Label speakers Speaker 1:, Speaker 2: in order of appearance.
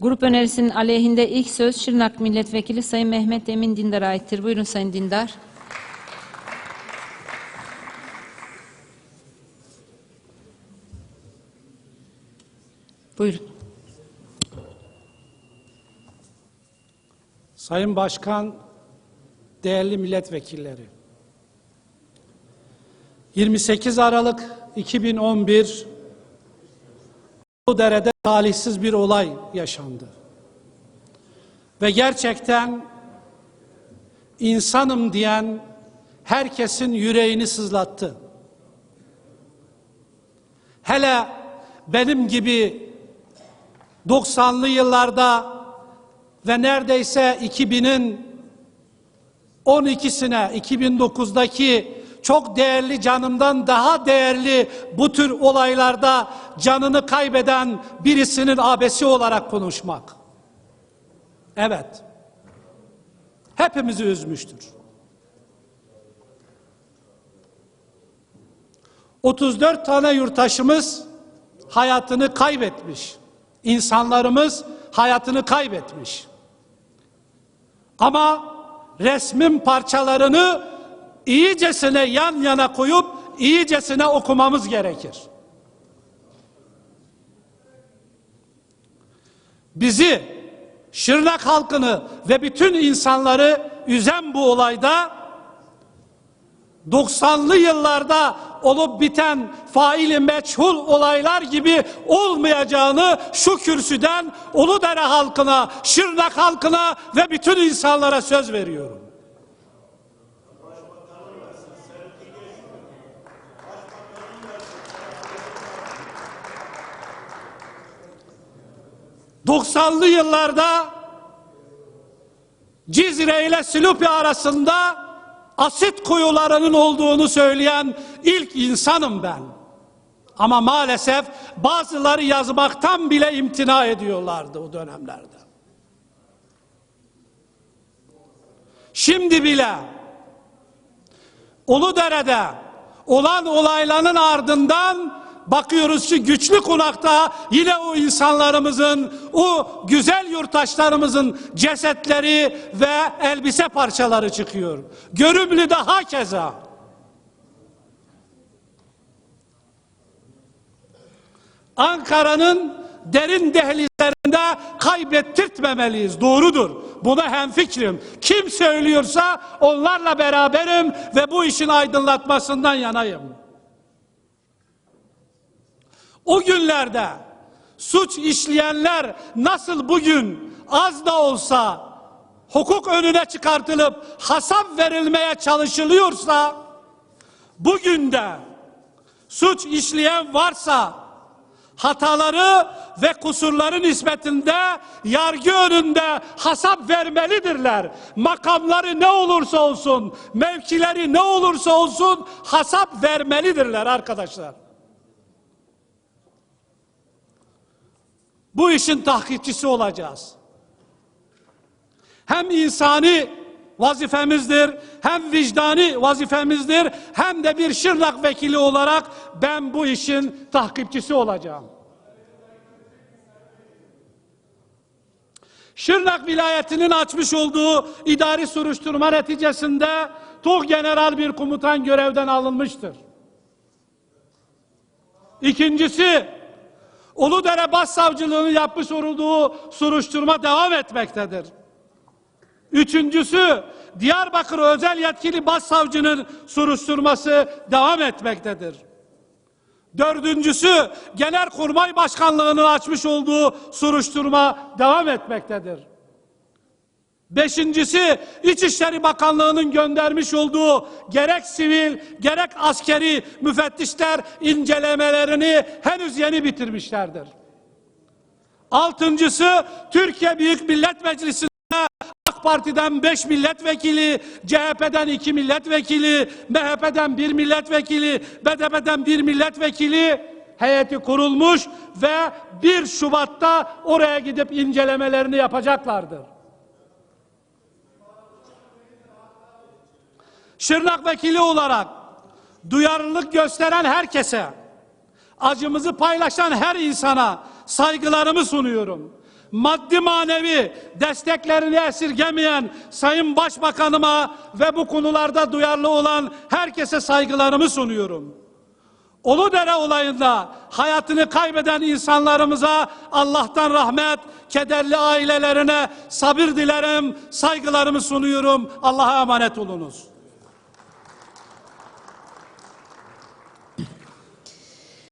Speaker 1: Grup önerisinin aleyhinde ilk söz Şırnak Milletvekili Sayın Mehmet Emin Dindar'a aittir. Buyurun Sayın Dindar. Buyurun.
Speaker 2: Sayın Başkan, değerli milletvekilleri. 28 Aralık 2011 bu derede talihsiz bir olay yaşandı. Ve gerçekten insanım diyen herkesin yüreğini sızlattı. Hele benim gibi 90'lı yıllarda ve neredeyse 2000'in 12'sine 2009'daki çok değerli canımdan daha değerli bu tür olaylarda canını kaybeden birisinin abesi olarak konuşmak. Evet. Hepimizi üzmüştür. 34 tane yurttaşımız hayatını kaybetmiş. İnsanlarımız hayatını kaybetmiş. Ama resmin parçalarını iyicesine yan yana koyup iyicesine okumamız gerekir. Bizi, Şırnak halkını ve bütün insanları üzen bu olayda 90'lı yıllarda olup biten faili meçhul olaylar gibi olmayacağını şu kürsüden Uludere halkına, Şırnak halkına ve bütün insanlara söz veriyorum. ...90'lı yıllarda... ...Cizre ile Silupi arasında asit kuyularının olduğunu söyleyen ilk insanım ben. Ama maalesef bazıları yazmaktan bile imtina ediyorlardı o dönemlerde. Şimdi bile Uludere'de olan olayların ardından bakıyoruz ki güçlü konakta yine o insanlarımızın, o güzel yurttaşlarımızın cesetleri ve elbise parçaları çıkıyor. Görümlü'de hakeza. Ankara'nın derin dehlizlerinde kaybettirtmemeliyiz. Doğrudur. Buna hemfikrim. Kim söylüyorsa onlarla beraberim ve bu işin aydınlatmasından yanayım. O günlerde suç işleyenler nasıl bugün az da olsa hukuk önüne çıkartılıp hasap verilmeye çalışılıyorsa bugün de suç işleyen varsa hataları ve kusurları nispetinde yargı önünde hasap vermelidirler. Makamları ne olursa olsun, mevkileri ne olursa olsun hasap vermelidirler arkadaşlar. Bu işin tahkikçisi olacağız. Hem insani vazifemizdir, hem vicdani vazifemizdir, hem de bir Şırnak vekili olarak ben bu işin tahkikçisi olacağım. Şırnak vilayetinin açmış olduğu idari soruşturma neticesinde Tuğ General bir komutan görevden alınmıştır. İkincisi, Uludere Başsavcılığı'nın yapmış olduğu soruşturma devam etmektedir. Üçüncüsü Diyarbakır Özel Yetkili Başsavcının soruşturması devam etmektedir. Dördüncüsü Genelkurmay Başkanlığı'nın açmış olduğu soruşturma devam etmektedir. Beşincisi İçişleri Bakanlığı'nın göndermiş olduğu gerek sivil gerek askeri müfettişler incelemelerini henüz yeni bitirmişlerdir. Altıncısı Türkiye Büyük Millet Meclisi'nde AK Parti'den 5 milletvekili, CHP'den 2 milletvekili, MHP'den 1 milletvekili, BDP'den 1 milletvekili heyeti kurulmuş ve 1 Şubat'ta oraya gidip incelemelerini yapacaklardır. Şırnak vekili olarak duyarlılık gösteren herkese, acımızı paylaşan her insana saygılarımı sunuyorum. maddi manevi desteklerini esirgemeyen Sayın Başbakanıma ve bu konularda duyarlı olan herkese saygılarımı sunuyorum. Uludere olayında hayatını kaybeden insanlarımıza Allah'tan rahmet, kederli ailelerine sabır dilerim, saygılarımı sunuyorum. Allah'a emanet olunuz.